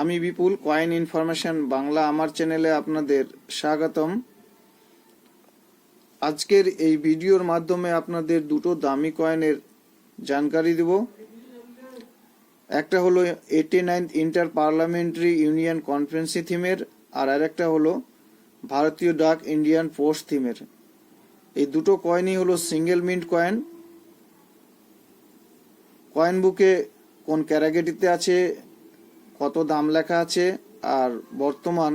আমি বিপুল coin information Bangla আমার চ্যানেলে আপনাদের স্বাগতম। আজকের এই ভিডিওর মাধ্যমে আপনাদের দুটো দামি কয়েনের জানকারি দেব। একটা হলো eighty ninth inter parliamentary union conference থিমের আর আরেকটা হলো ভারতীয় ডাক ইন্ডিয়ান পোস্ট থিমের এই দুটো কয়েনই হলো সিঙ্গেল মিন্ট কয়েন কয়েন বুকে কোন ক্যারাগেটিতে আছে কত দাম লেখা আছে আর বর্তমান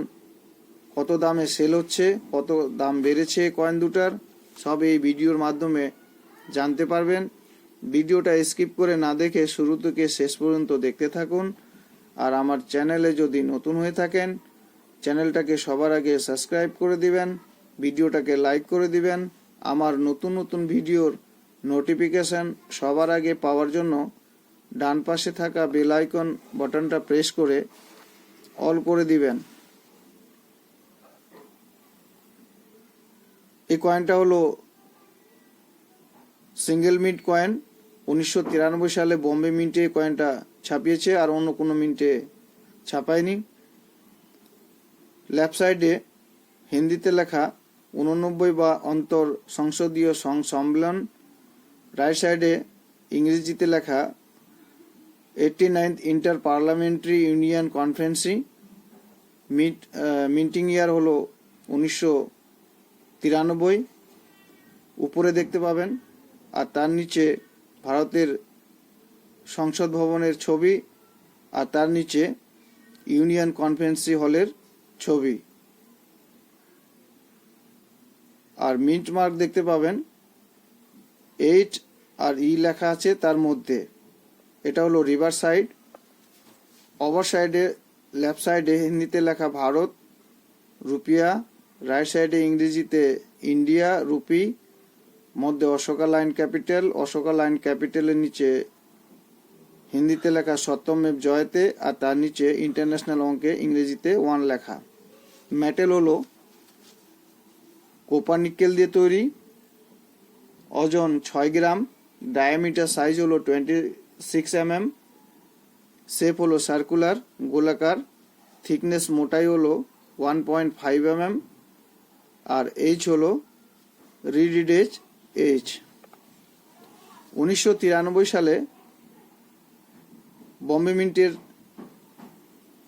কত দামে সেল হচ্ছে, কত দাম বেড়েছে কয়েন দুটার, সব এই ভিডিওর মাধ্যমে জানতে পারবেন। ভিডিওটা স্কিপ করে না দেখে শুরু থেকে শেষ পর্যন্ত দেখতে থাকুন। আর আমার চ্যানেলে যদি নতুন হয়ে থাকেন চ্যানেলটাকে সবার আগে সাবস্ক্রাইব করে দিবেন, ভিডিওটাকে লাইক করে দিবেন। আমার নতুন নতুন ভিডিওর নোটিফিকেশান সবার আগে পাওয়ার জন্য ডান পাশে থাকা বেল আইকন বাটনটা প্রেস করে অল করে দিবেন। এই কয়েনটা হলো সিঙ্গেল মিন্ট কয়েন উনিশশো তিরানব্বই সালে বোম্বে মিন্টে কয়েনটা ছাপিয়েছে আর অন্য কোনো মিন্টে ছাপায়নি। লেফট সাইডে হিন্দিতে লেখা উননব্বই বা অন্তর সংসদীয় সং সম্মেলন রাইট সাইডে ইংরেজিতে লেখা eighty ninth inter parliamentary union conference meet minting year হলো উনিশশো তিরানব্বই। উপরে দেখতে পাবেন, আর তার নিচে ভারতের সংসদ ভবনের ছবি, আর তার নিচে ইউনিয়ন কনফারেন্সি হলের ছবি। আর মিন্ট মার্ক দেখতে পাবেন এইট আর ই লেখা আছে তার মধ্যে। এটা হলো রিভার সাইড। ওভার সাইডে লেফট সাইডে হিন্দিতে লেখা ভারত, রুপিয়া, রাইট সাইডে ইংরেজিতে ইন্ডিয়া, রুপি, মধ্যে Ashoka lion capital, Ashoka lion ক্যাপিটালের নিচে হিন্দিতে লেখা সত্যমেব জয়তে আর তার নিচে ইন্টারন্যাশনাল অঙ্কে ইংরেজিতে ওয়ান লেখা। মেটেল হলো কোপার নিকেল দিয়ে তৈরি, ওজন ছয় গ্রাম, ডায়ামিটার সাইজ হলো twenty six M M shape হলো সার্কুলার গোলাকার থিকনেস মোটাই হলো one point five M M আর এইচ হলো রিডিড এইচ এইচ উনিশশো তিরানব্বই সালে বম্বে মিন্টের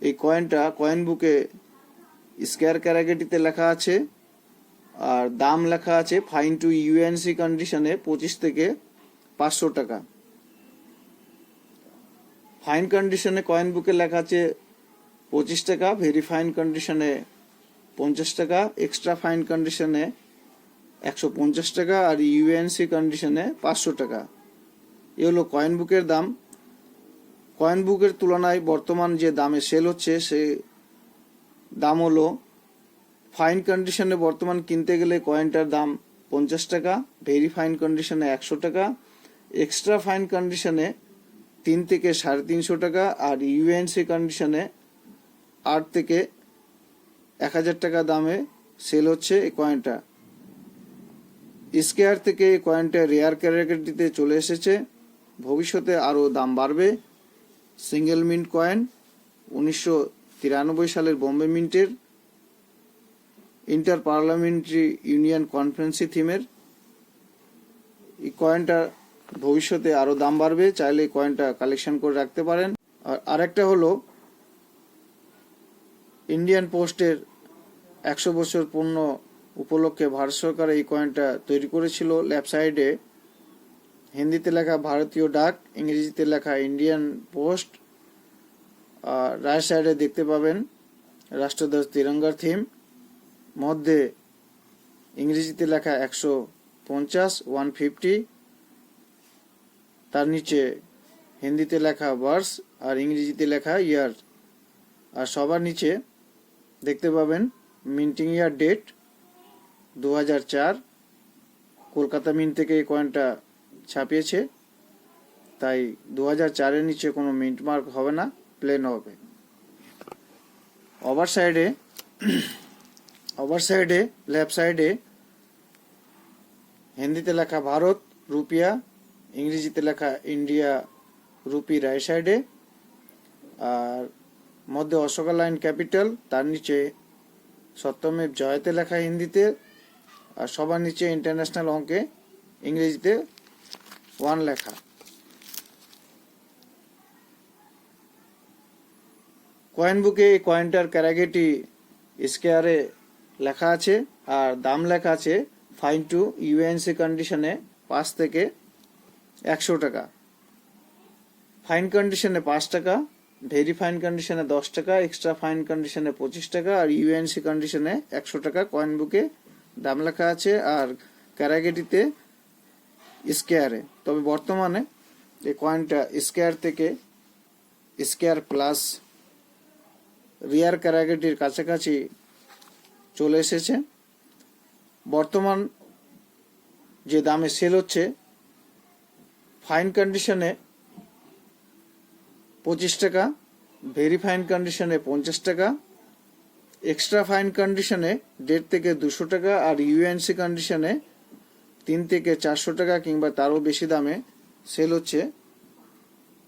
এই কয়েনটা কয়েন বুকে স্কোয়ার ক্যারাগেটিতে লেখা আছে আর দাম লেখা আছে ফাইন টু ইউএনসি কন্ডিশনে পঁচিশ থেকে পাঁচশো টাকা। ফাইন কন্ডিশনে কয়েন বুকে লেখা আছে পঁচিশ টাকা, ভেরি ফাইন কন্ডিশনে পঞ্চাশ টাকা, এক্সট্রা ফাইন কন্ডিশনে একশো পঞ্চাশ টাকা আর ইউএনসি কন্ডিশনে পাঁচশো টাকা। এ হলো কয়েন বুকের দাম। কয়েন বুকের তুলনায় বর্তমান যে দামে সেল হচ্ছে, সে দাম হলো ফাইন কন্ডিশনে বর্তমান কিনতে গেলে কয়েনটার দাম পঞ্চাশ টাকা, ভেরি ফাইন কন্ডিশনে একশো টাকা, এক্সট্রা ফাইন কন্ডিশনে তিন থেকে সাড়ে তিনশো টাকা আর ইউএনসি কন্ডিশনে আট থেকে এক হাজার টাকা দামে সেল হচ্ছে এই কয়েনটা স্কেয়ার থেকে এই কয়েনটা রেয়ার ক্যাটাগরিতে চলে এসেছে। ভবিষ্যতে আরও দাম বাড়বে। সিঙ্গেল মিন্ট কয়েন উনিশশো তিরানব্বই সালের বম্বে মিন্টের ইন্টার পার্লামেন্টারি ইউনিয়ন কনফারেন্সি থিমের এই কয়েনটা ভবিষ্যতে আরও দাম বাড়বে, চাইলে কয়েনটা কালেকশন করে রাখতে পারেন। আর আরেকটা হলো ইন্ডিয়ান পোস্টের একশো বছর পূর্ণ উপলক্ষে ভারত সরকার এই কয়েনটা তৈরি করেছিল। লেফট সাইডে হিন্দিতে লেখা ভারতীয় ডাক, ইংরেজিতে লেখা ইন্ডিয়ান পোস্ট আর রাইট সাইডে দেখতে পাবেন রাষ্ট্রধ্বজ তিরঙ্গার থিম মধ্যে ইংরেজিতে লেখা একশো পঞ্চাশ ওয়ান ফিফটি তার নিচে হিন্দিতে লেখা ভার্স আর ইংরেজিতে লেখা ইয়ার আর সবার নিচে দেখতে পাবেন মিন্টিং ইয়ার ডেট দু হাজার চার। কলকাতা মিন্ট থেকে এই কয়েনটা ছাপিয়েছে। তাই দু হাজার চারের নিচে কোনো মিন্ট মার্ক হবে না প্লেন হবে। ওভার সাইডে ওভার সাইডে লেফট সাইডে হিন্দিতে লেখা ভারত, রুপিয়া ইংরেজিতে লেখা ইন্ডিয়া রুপি রাইট সাইডে, আর মধ্যে অশোকা লাইন ক্যাপিটাল, তার নিচে সত্যমেব জয়তে লেখা হিন্দিতে, আর সবার নিচে ইন্টারন্যাশনাল অঙ্কে ইংরেজিতে ওয়ান লেখা। কয়েন বুকে এই কয়েনটার ক্যারাগেটি স্কেয়ারে লেখা আছে, আর দাম লেখা আছে, ফাইন টু ইউএনসি কন্ডিশনে পাঁচ থেকে একশো টাকা। ফাইন কন্ডিশনে পাঁচ টাকা ভেরি ফাইন কন্ডিশনে দশ টাকা এক্সট্রা ফাইন কন্ডিশনে পঁচিশ টাকা, আর ইউএনসি কন্ডিশনে একশো টাকা। কয়েন বুকে দাম লেখা আছে, আর ক্যারাগেটিতে স্কেয়ারে তবে বর্তমানে এই কয়েনটা স্কেয়ার থেকে স্কেয়ার প্লাস রিয়ার ক্যারাগেটির কাছাকাছি চলে এসেছে। বর্তমান যে দামে সেল হচ্ছে ফাইন কন্ডিশনে পঁচিশ টাকা, ভেরি ফাইন কন্ডিশনে পঞ্চাশ টাকা, এক্সট্রা ফাইন কন্ডিশনে দেড় থেকে দুশো টাকা আর ইউএনসি কন্ডিশনে তিন থেকে চারশো টাকা কিংবা তারও বেশি দামে সেল হচ্ছে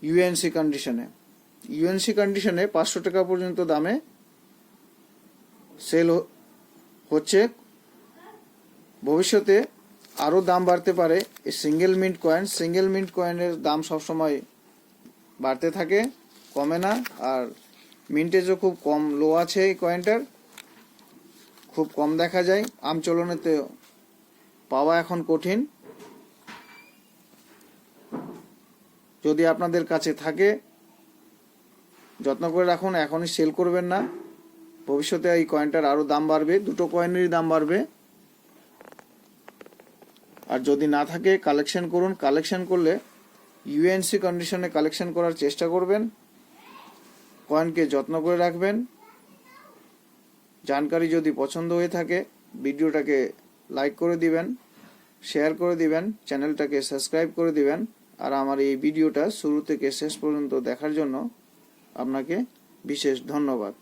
ইউএনসি কন্ডিশনে। ইউএনসি কন্ডিশনে পাঁচশো টাকা পর্যন্ত দামে সেল হচ্ছে। ভবিষ্যতে আরও দাম বাড়তে পারে। এই single mint coin single mint কয়েনের দাম সবসময় বাড়তে থাকে, কমে না। আর মিন্টেজও খুব কম লো আছে এই কয়েনটার খুব কম দেখা যায়। আমচলনেতে পাওয়া এখন কঠিন। যদি আপনাদের কাছে থাকে, যত্ন করে রাখুন। এখনই সেল করবেন না। ভবিষ্যতে এই কয়েনটার আরও দাম বাড়বে। দুটো কয়েনেরই দাম বাড়বে। আর যদি না থাকে কালেকশন করুন। কালেকশন করলে ইউএনসি কন্ডিশনে কালেকশন করার চেষ্টা করবেন। কয়েনকে যত্ন করে রাখবেন। জানকারি যদি পছন্দ হয়ে থাকে, ভিডিওটাকে লাইক করে দিবেন শেয়ার করে দিবেন চ্যানেলটাকে সাবস্ক্রাইব করে দিবেন, আর আমার এই ভিডিওটা শুরু থেকে শেষ পর্যন্ত দেখার জন্য আপনাকে বিশেষ ধন্যবাদ।